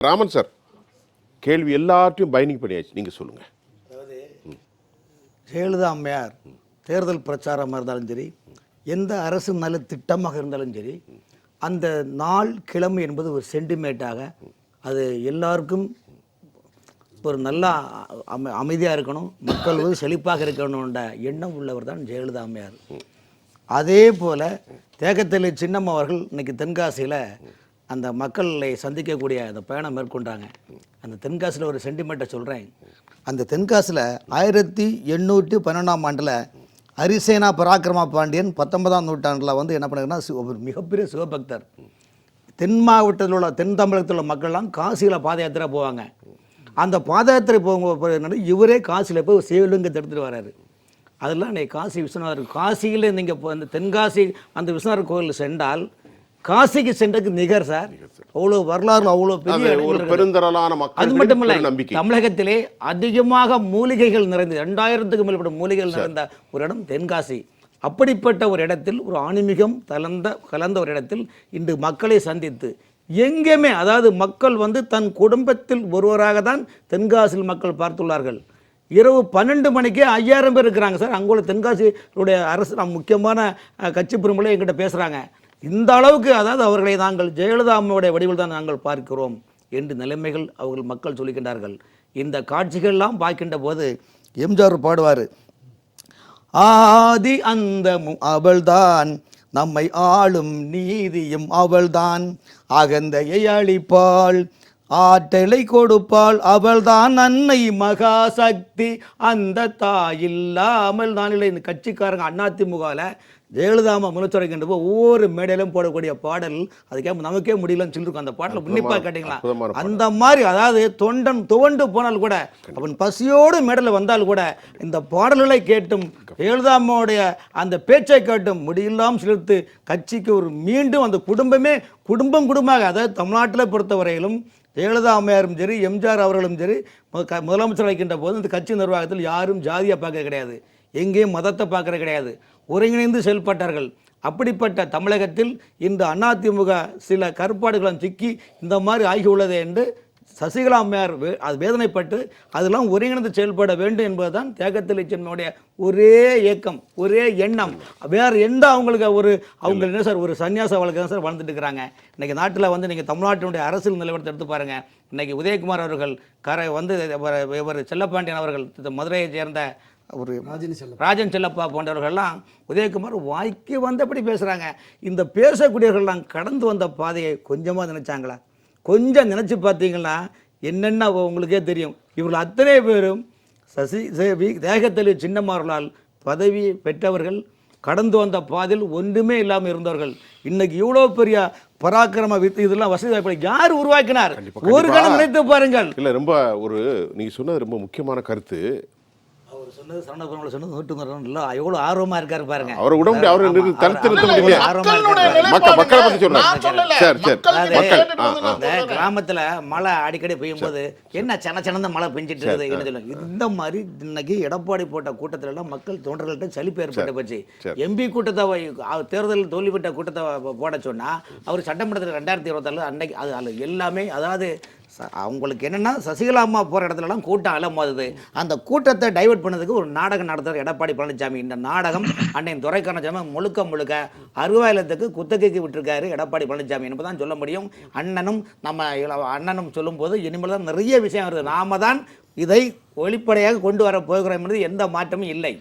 Raman sir கேள்வி எல்லாத்தையும் binding பண்ணியாச்சு. நீங்கள் சொல்லுங்கள் ஜெயலலிதா அம்மையார் தேர்தல் பிரச்சாரமாக இருந்தாலும் சரி எந்த அரசு நல்ல திட்டமாக இருந்தாலும் சரி அந்த நாள் கிழமை என்பது ஒரு சென்டிமேட்டாக அது எல்லாருக்கும் ஒரு நல்லா அமை அமைதியாக இருக்கணும் மக்கள் வந்து செழிப்பாக இருக்கணும்ன்ற எண்ணம் உள்ளவர் தான் ஜெயலலிதா அம்மையார். அதே போல் தேக்கத்தலை சின்னம் அவர்கள் இன்னைக்கு தென்காசியில் அந்த மக்களை சந்திக்கக்கூடிய அந்த பயணம் மேற்கொண்டாங்க. அந்த தென்காசியில் ஒரு சென்டிமெண்ட்டை சொல்கிறேன் அந்த தென்காசியில் ஆயிரத்தி எண்ணூற்றி பன்னெண்டாம் ஆண்டில் ஹரிசேனா பராக்கிரமா பாண்டியன் பத்தொன்பதாம் நூற்றாண்டில் வந்து என்ன பண்ணாருன்னா சி- ஒரு மிகப்பெரிய சிவபக்தர். தென் மாவட்டத்தில் உள்ள தென் தமிழகத்தில் உள்ள மக்கள்லாம் காசியில் பாத யாத்திரை போவாங்க. அந்த பாத யாத்திரை போகும்போது இவரே காசியில் போய் சிவலிங்கத்தை எடுத்துகிட்டு வராரு. அதெல்லாம் நீ காசி விஸ்வநாதர் காசியில் நீங்கள் இப்போ அந்த தென்காசி அந்த விஸ்வநாதர் கோவில் சென்றால் காசிக்கு சென்றதுக்கு நிகர் சார். அவ்வளோ வரலாறு அவ்வளோ பெரிய ஒரு இருக்குது. பெருந்தரலான அது மக்கள் மட்டும் இல்லை நம்பிக்கை. தமிழகத்திலே அதிகமாக மூலிகைகள் நிறைந்த ரெண்டாயிரத்துக்கு மேற்பட்ட மூலிகைகள் நிறைந்த ஒரு இடம் தென்காசி. அப்படிப்பட்ட ஒரு இடத்தில் ஒரு ஆன்மீகம் கலந்த கலந்த ஒரு இடத்தில் இன்று மக்களை சந்தித்து எங்கேயுமே அதாவது மக்கள் வந்து தன் குடும்பத்தில் ஒருவராக தான் தென்காசியில் மக்கள் பார்த்துள்ளார்கள். இரவு பன்னெண்டு மணிக்கே ஐயாயிரம் பேர் இருக்கிறாங்க சார். அங்குள்ள தென்காசியுடைய அரசு முக்கியமான கட்சி பெருமளே எங்கிட்ட பேசுகிறாங்க இந்த அளவுக்கு அதாவது அவர்களை நாங்கள் ஜெயலலிதா அம்மாவுடைய வடிவில் தான் நாங்கள் பார்க்கிறோம் என்று நிலைமைகள் அவர்கள் மக்கள் சொல்லிக்கின்றார்கள் இந்த காட்சிகள்லாம் பார்க்கின்ற போது எம்ஜிஆர் பாடுவார் ஆதி அந்தமும் அவள்தான் நம்மை ஆளும் நீதியும் அவள்தான் அகந்தையை அளிப்பாள் ஆற்றலை கொடுப்பாள் அவள்தான் அன்னை மகாசக்தி அந்த தாயில்லாமல் நான் இல்லை இந்த கட்சிக்காரங்க அதிமுகவில் ஜெயலலிதாமா முன்னச்சுரைக்கின்ற போது ஒவ்வொரு மேடையிலும் போடக்கூடிய பாடல் அதுக்கே நமக்கே முடியலன்னு சொல்லியிருக்கோம் அந்த பாட்டில் உன்னிப்பாக கேட்டிங்களா? அந்த மாதிரி அதாவது தொண்டன் துவண்டு போனால் கூட அவன் பசியோடு மேடல வந்தால் கூட இந்த பாடல்களை கேட்டும் ஜெயலலிதாமாவுடைய அந்த பேச்சை கேட்டும் முடியெல்லாம் சிலிர்த்து கட்சிக்கு ஒரு மீண்டும் அந்த குடும்பமே குடும்பம் குடும்பமாக அதாவது தமிழ்நாட்டில் பொறுத்தவரையிலும் ஜெயலலிதா அம்மையாரும் சரி எம்ஜிஆர் அவர்களும் சரி க- முதலமைச்சர் வைக்கின்ற போது இந்த கட்சி நிர்வாகத்தில் யாரும் ஜாதியை பார்க்க கிடையாது. எங்கேயும் மதத்தை பார்க்கறது கிடையாது. ஒருங்கிணைந்து செயல்பட்டார்கள். அப்படிப்பட்ட தமிழகத்தில் இந்த அதிமுக சில கருப்பாடுகளும் சிக்கி இந்த மாதிரி ஆகியுள்ளது என்று சசிகலா அம்மையார் வே- அது வேதனைப்பட்டு அதெல்லாம் ஒருங்கிணைந்து செயல்பட வேண்டும் என்பதுதான் தியாகத்தில் சென்மையுடைய ஒரே இயக்கம் ஒரே எண்ணம். வேறு எந்த அவங்களுக்கு ஒரு அவங்க என்ன சார் ஒரு சன்னியாச வழக்கு தான் சார் வாழ்ந்துட்டு இருக்கிறாங்க. இன்னைக்கு நாட்டில் வந்து நீங்கள் தமிழ்நாட்டினுடைய அரசியல் நிலவரத்தை எடுத்து பாருங்க. இன்னைக்கு உதயகுமார் அவர்கள் கரை வந்து இவர் செல்லப்பாண்டியன் அவர்கள் மதுரையை சேர்ந்த ஒரு ராஜன் செல்லப்பா. போன்றவர்கள்லாம் உதயகுமார் வாய்க்கு வந்தபடி பேசுகிறாங்க இந்த பேசக்கூடியவர்கள்லாம் கடந்து வந்த பாதையை கொஞ்சமாக நினைச்சாங்களா? கொஞ்சம் நினச்சி பார்த்தீங்கன்னா என்னென்ன உங்களுக்கே தெரியும். இவர்கள் அத்தனை பேரும் சசி சே- வி தேகத்தெளி சின்னம்மார்களால் பதவி பெற்றவர்கள் கடந்து வந்த பாதையில் ஒன்றுமே இல்லாமல் இருந்தவர்கள். இன்னைக்கு இவ்வளோ பெரிய பராக்கிரம வித்து இதெல்லாம் வசதி வாய்ப்புகளை யார் உருவாக்கினார்? ஒரு கணம் நினைத்து பாருங்கள். இல்லை ரொம்ப ஒரு நீங்கள் சொன்னது ரொம்ப முக்கியமான கருத்து. அவர் சொன்னது எவ்வளோ இருக்காரு பாருங்க. அவரை விட முடியாது அவரை நிறுத்த முடியல. மக்கள் மக்களை பற்றி சரி சரி கிராமத்துல மழை அடிக்கடி பெய்யும் போது என்ன சன சனந்த மழை பெஞ்சிட்டு இருக்குது என்ன சொல்லுங்க இந்த மாதிரி இன்னைக்கு எடப்பாடி போட்ட கூட்டத்துல எல்லாம் மக்கள் தொண்டர்கள்ட்ட சலிப்பு ஏற்பட்டு போச்சு. எம்பி கூட்டத்தை வை- அ- தேர்தல் தோல்விப்பட்ட கூட்டத்தை போட சொன்னா அவர் சட்டமன்றத்தில் ரெண்டாயிரத்தி இருபத்தாறு அன்னைக்கு அது எல்லாமே அதாவது அவங்களுக்கு என்னென்னா சசிகலா அம்மா போகிற இடத்துலலாம் கூட்டம் அலமோதுது அந்த கூட்டத்தை டைவர்ட் பண்ணதுக்கு ஒரு நாடகம் நடத்துகிற எடப்பாடி பழனிசாமி இந்த நாடகம் அன்னையின் துரைக்கணசாமி முழுக்க முழுக்க அருவாயிலத்துக்கு குத்தகைக்கு விட்டுருக்காரு எடப்பாடி பழனிசாமி என்பதான் சொல்ல முடியும் அண்ணனும் நம்ம அண்ணனும் சொல்லும்போது இனிமேல் தான் நிறைய விஷயம் வருது. நாம தான் இதை வெளிப்படையாக கொண்டு வர போகிறோம் என்பது எந்த மாற்றமும் இல்லை.